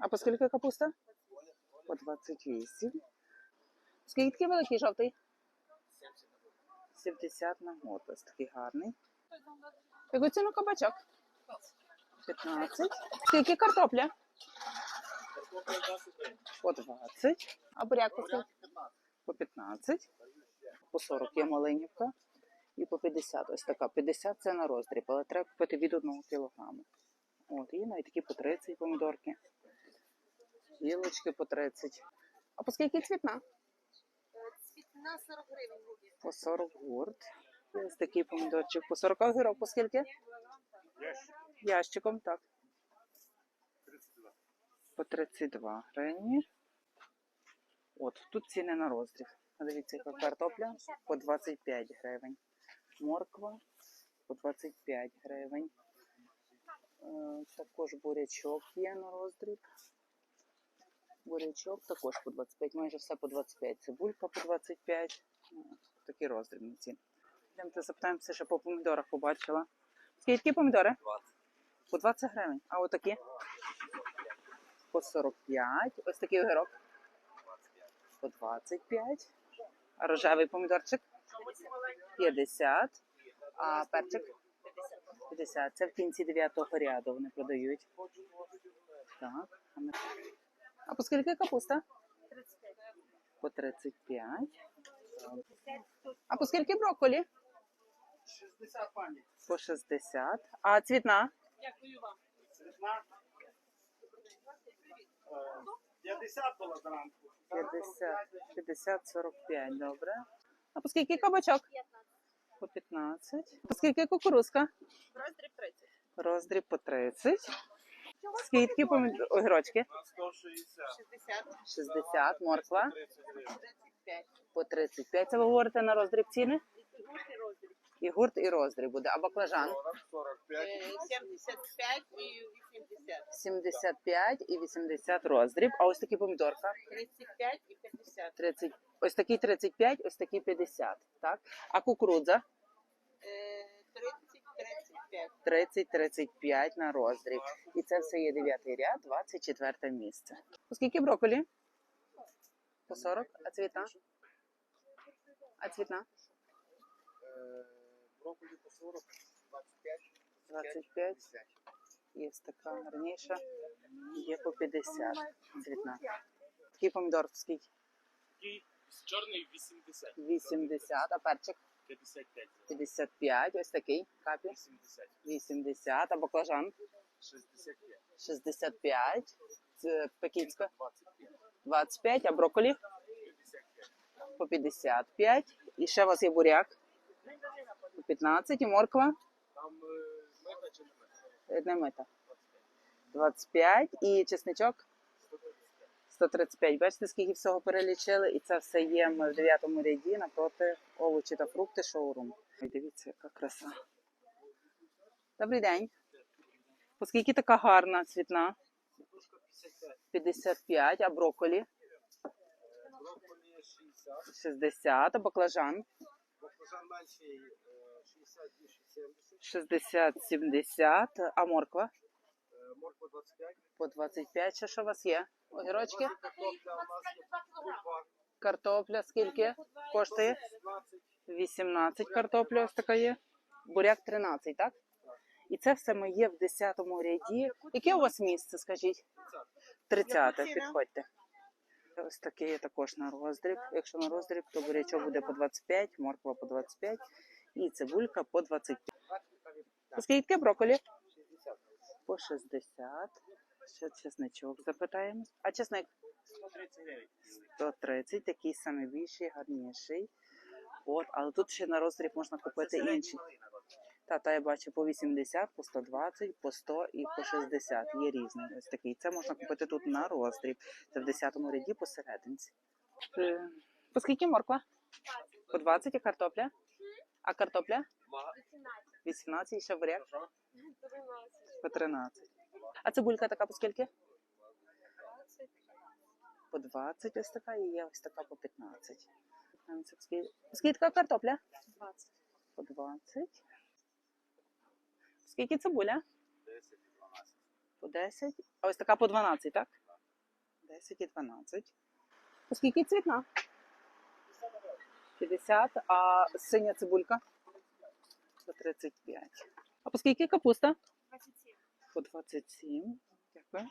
А по скільки капуста? По 28. Скільки великий жовтий? 70 на год. Ось такий гарний. Яку ціну кабачок? 15. Скільки картопля? По 20. А буряк по скільки? По 15. По 40 є маленька. І по 50. Ось така. 50 це на роздріб, але треба купити від 1 кілограму. От, і навіть такі по 30 помідорки. Гілочки по 30. А по скільки цвітна? На 40 гривень буде. По 40 гурт. Ось такий помідорчик. По 40 огірок по скільки? Ящиком, так. 32. По 32 гривні. От, тут ціни на роздріб. Дивіться, яка картопля по 25 гривень. Морква по 25 гривень. Е, Також бурячок є на роздріб. Бурячок також по 25, майже все по 25. Цибулька по 25. Ну, Такі роздрібні ціни. Йдемте запитаємося, що по помідорах побачила. Скільки помідори? 20. По 20 гривень. А отакі? По 45. Ось такий огірок. По 25. А рожевий помідорчик? 50. А перчик? 50. Це в кінці 9 ряду вони продають. Так. А, по скільки капуста? 35. По 35. А по скільки брокколі? 60 пані. По 60. А цвітна? Дякую вам. Е, 50 була зранку. 50, 50, 45, добре. А по скільки кабачок? 15. По 15. По скільки кукурузка? Роздріб 30. Роздріб по 30. Скільки помід... огірочки? На 160. 60. 60, морква 30 гривень. 35. по 35. Це ви говорите на роздріб ціни? І гурт, і роздріб буде. А баклажан? 40, 45. Е, 75 і 80. 75 і 80 роздріб. А ось такі помідорка? 35 і 50. 30. Ось такий 35, ось такий 50. Так? А кукурудза? Е, 30, 35. 30-35 на роздріб. І це все є 9 ряд, 24 місце. По скільки брокколі? По 40. А цвітна? А цвітна? Брокколі по 40, 25. 25. І ось така гарніша. Є по 50 цвітна. Такий помідор скільки? Чорний 80, 80, а перчик 55, 55, ось такий капі 80, 80, а баклажан? 65, 65, це пекінська? 25, 25, а брокколі 55, по 55. І ще у вас є буряк? По 15 і морква? Там е, мета чи не мета? е, не мита. 25 і чесничок 135. Бачите, скільки всього перелічили, і це все є ми в 9 ряді напроти овочі та фрукти шоурум. Дивіться, яка краса. Добрий день. По скільки така гарна цвітна? Сідушка 55. 55, а брокколі Брокколі 60. 60, а баклажан Баклажан менший е, 60, 70. 60, 70, а морква Морква 25. по 25. Ще що у вас є? Огірочки? Картопля у нас є. Картопля скільки коштує? 16. 18 картопля ось така є. Буряк 13, так? І це все ми є в 10 ряді. Яке у вас місце, скажіть? 30, підходьте. Ось таке є також на роздріб. Якщо на роздріб, то бурячок буде по 25, морква по 25 і цибулька по 25. Скільки брокколі? 60. По 60. Ще чесничок запитаємо. А чесник? 130 130, такий самий більший, гарніший. От, але тут ще на роздріб можна купити інші. Та, та я бачу по 80, по 120, по 100 і по 60. Є різні. Ось такий. Це можна купити тут на роздріб. Це в 10 ряді посерединці. Е, По скільки морква? По 20 і картопля? А картопля? 18 і ще буряк? По 13. А цибулька така по скільки? По 20 ось така і є ось така по 15. 15 скільки? Скільки така картопля? 20. По 20. Скільки цибуля? 10, і 12. По 10. А ось така по 12, так? 10 і 12. По скільки цвітна? 50, а синя цибулька? По 35. А по скільки капуста? 27. По 27. Дякую.